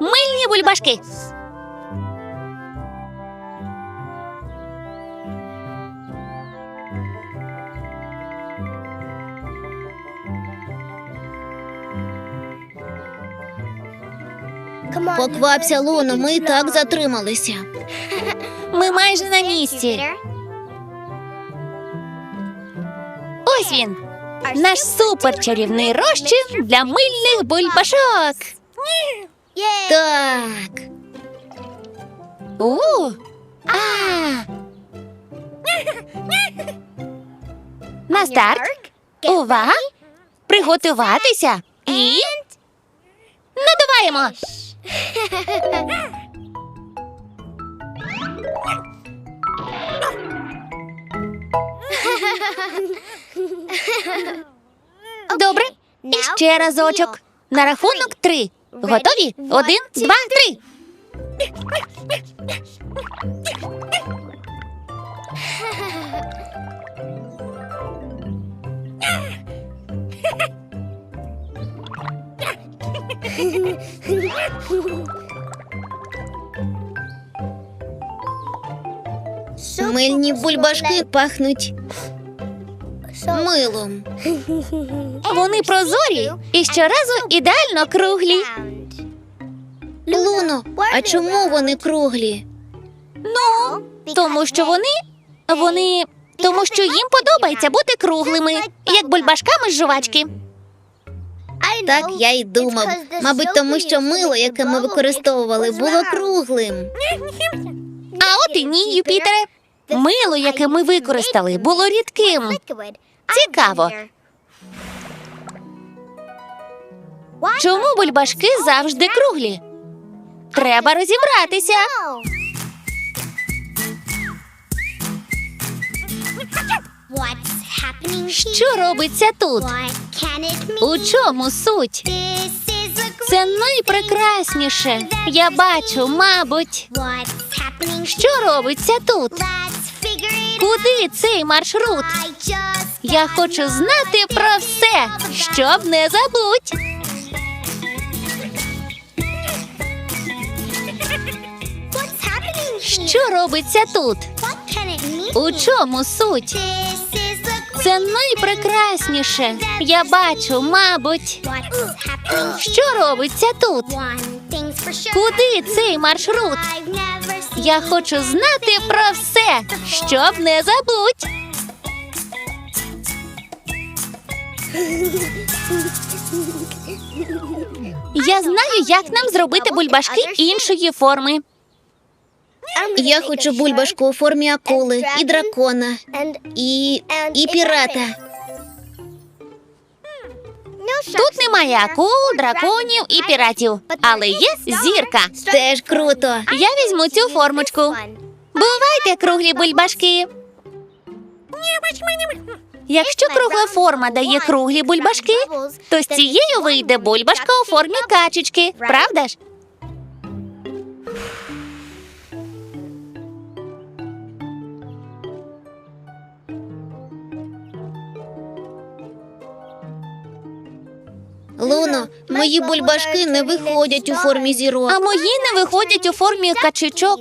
Мильні бульбашки. Поквапся, Луно, ми і так затрималися. Ми майже на місці. Ось він. Наш суперчарівний розчин для мильних бульбашок. Так. У. А. На старт. Увага. Приготуватися. І. Надуваємо. Добре. І ще разочок. На рахунок три. Готові? Один, два, три. Мильні бульбашки пахнуть милом. Вони прозорі і щоразу ідеально круглі. Луно, а чому вони круглі? Ну, тому що вони. Вони. Тому що їм подобається бути круглими, як бульбашками з жувачки. Так я й думав. Мабуть, тому що мило, яке ми використовували, було круглим. А от і ні, Юпітере. Мило, яке ми використали, було рідким. Цікаво. Чому бульбашки завжди круглі? Треба розібратися. Що робиться тут? У чому суть? Це найпрекрасніше. Я бачу, мабуть. Що робиться тут? Куди цей маршрут? Я хочу знати про все, щоб не забудь. Що робиться тут? У чому суть? Це найпрекрасніше. Я бачу, мабуть. Що робиться тут? Куди цей маршрут? Я хочу знати про все, щоб не забудь. Я знаю, як нам зробити бульбашки іншої форми. Я хочу бульбашку у формі акули і дракона, і, і пірата. Тут немає акул, драконів і піратів, але є зірка. Теж круто. Я візьму цю формочку. Бувайте, круглі бульбашки. Якщо кругла форма дає круглі бульбашки, то з цією вийде бульбашка у формі качечки, правда ж? Луно, мої бульбашки не виходять у формі зірок. А мої не виходять у формі качечок.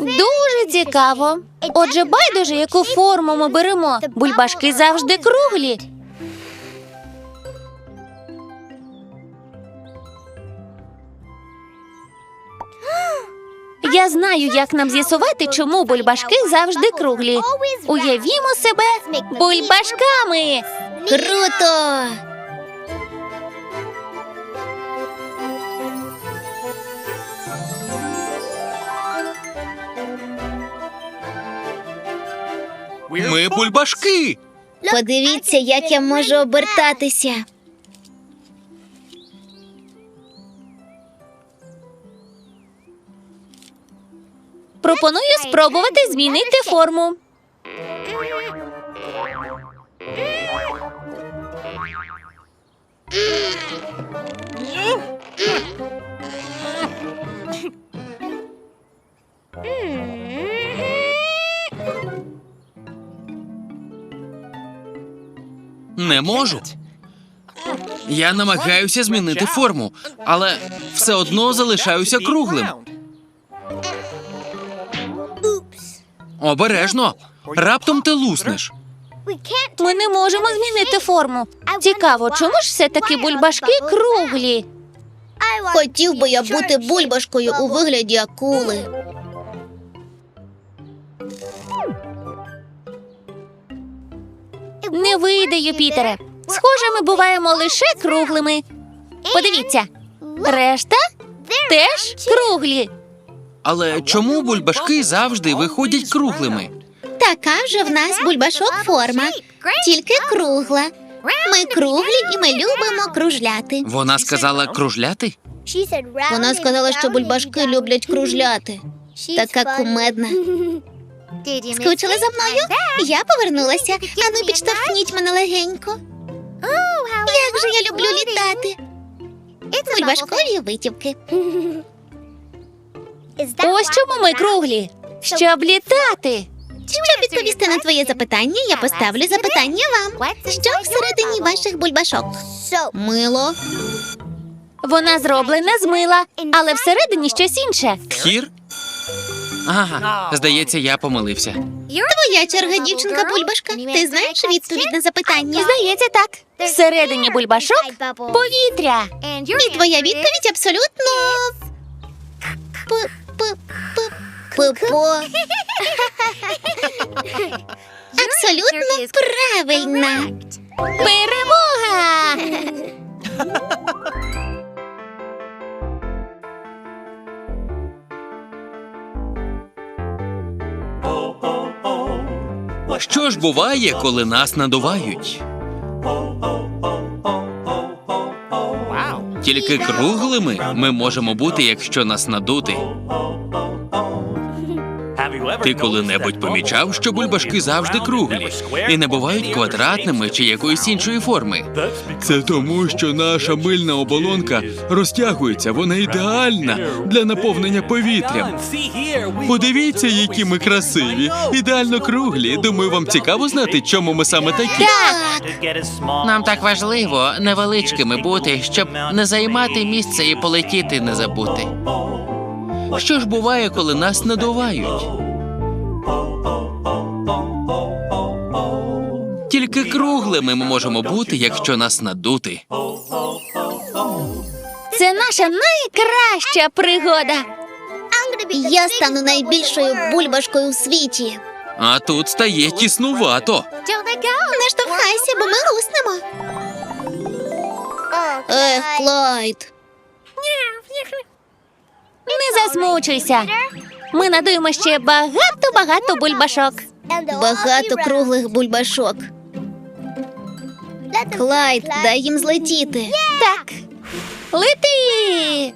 Дуже цікаво. Отже, байдуже, яку форму ми беремо. Бульбашки завжди круглі. Я знаю, як нам з'ясувати, чому бульбашки завжди круглі. Уявімо себе бульбашками. Круто! Ми бульбашки. Подивіться, як я можу обертатися. Пропоную спробувати змінити форму. Не можу. Я намагаюся змінити форму, але все одно залишаюся круглим. Обережно. Раптом ти луснеш. Ми не можемо змінити форму. Цікаво, чому ж все-таки бульбашки круглі? Хотів би я бути бульбашкою у вигляді акули. Не вийде, Юпітере. Схоже, ми буваємо лише круглими. Подивіться, решта теж круглі. Але чому бульбашки завжди виходять круглими? Така вже в нас бульбашок форма, тільки кругла. Ми круглі і ми любимо кружляти. Вона сказала кружляти? Вона сказала, що бульбашки люблять кружляти. Така кумедна. Скучили за мною? Я повернулася. Ану, підштовхніть мене легенько. Як же я люблю літати. Бульбашкові витівки. Ось чому ми круглі. Щоб літати. Щоб відповісти на твоє запитання, я поставлю запитання вам. Що всередині ваших бульбашок? Мило, Вона зроблена з мила, але всередині щось інше. Хір? Ага, здається, я помилився. твоя черга, дівчинка бульбашка. Ти знаєш відповідь на запитання? Здається, так. Всередині бульбашок повітря. І твоя відповідь абсолютно. П- п- п- Пипо. Абсолютно правильна. Перемога! Що ж буває, коли нас надувають? Тільки круглими ми можемо бути, якщо нас надути. Ти коли-небудь помічав, що бульбашки завжди круглі і не бувають квадратними чи якоїсь іншої форми. Це тому, що наша мильна оболонка розтягується, вона ідеальна для наповнення повітрям. Подивіться, які ми красиві, ідеально круглі. Думаю, вам цікаво знати, чому ми саме такі. Так, Нам так важливо невеличкими бути, щоб не займати місце і полетіти не забути. Що ж буває, коли нас надувають? Тільки круглими ми можемо бути, якщо нас надути. це наша найкраща пригода. Я стану найбільшою бульбашкою в світі. А тут стає тіснувато. Не штовхайся, бо ми луснемо. Ех, Клайд. Не засмучуйся. Ми надуємо ще багато-багато бульбашок. Багато круглих бульбашок. Клайд, дай їм злетіти. Так. Лети!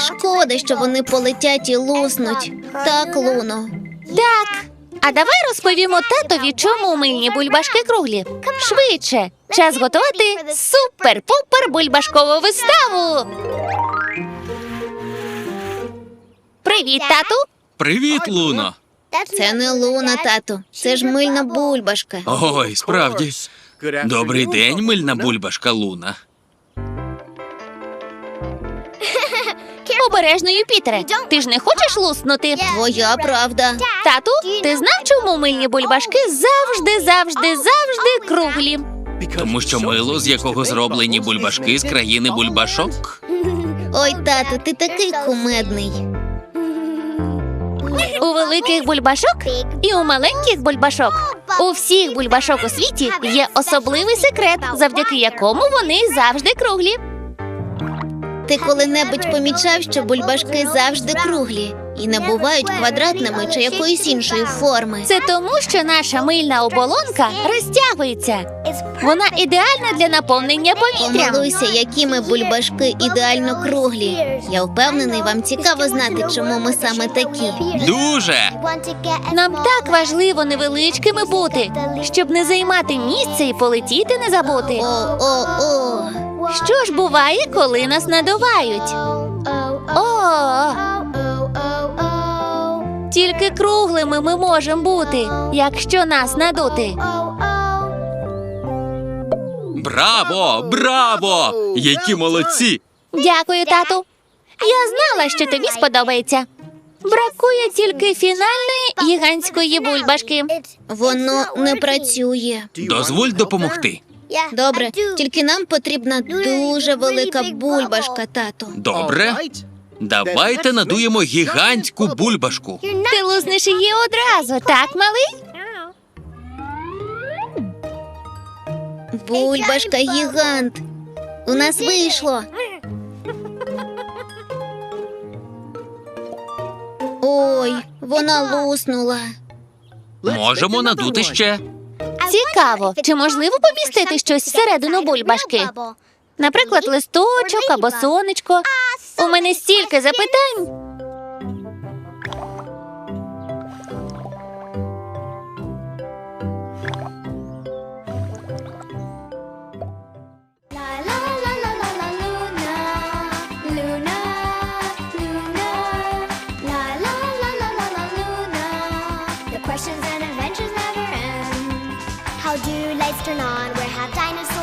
Шкода, що вони полетять і луснуть. Так, Луно. Так. А давай розповімо татові, чому мильні бульбашки круглі. Швидше. Час готувати супер-пупер бульбашкову виставу. Привіт, тату. Привіт, Луно. Це не Луна, тату. Це ж мильна бульбашка. Ой, справді. Добрий день, мильна бульбашка Луна. Обережно, Юпітере. Ти ж не хочеш луснути? Твоя правда. Тату, ти знав, чому мильні бульбашки завжди, завжди, завжди круглі? Тому що мило, з якого зроблені бульбашки з країни бульбашок. Ой, тату, ти такий кумедний. У великих бульбашок і у маленьких бульбашок. У всіх бульбашок у світі є особливий секрет, завдяки якому вони завжди круглі. Ти коли-небудь помічав, що бульбашки завжди круглі. І не бувають квадратними чи якоїсь іншої форми. Це тому, що наша мильна оболонка розтягується. Вона ідеальна для наповнення повітрям. Помилуйся, які ми бульбашки ідеально круглі. Я впевнений, вам цікаво знати, чому ми саме такі. Дуже. Нам так важливо невеличкими бути, щоб не займати місце і полетіти не забути. О, о, о. Що ж буває, коли нас надувають? О, тільки круглими ми можемо бути, якщо нас надути. Браво! Браво! Які молодці! Дякую, тату. Я знала, що тобі сподобається. Бракує тільки фінальної гігантської бульбашки. Воно не працює. Дозволь допомогти. Добре, тільки нам потрібна дуже велика бульбашка, тато. Добре. Давайте надуємо гігантську бульбашку. Ти лузнеш її одразу, так, малий? Бульбашка гігант. У нас вийшло. Ой, вона луснула. Можемо надути ще. Цікаво, чи можливо помістити щось всередину бульбашки? Наприклад, листочок або сонечко. У мене стільки запитань. La la la la la la Luna, Luna, Luna. La la la la la la Luna. The questions and adventures never end. How do lights turn on? Where have dinosaurs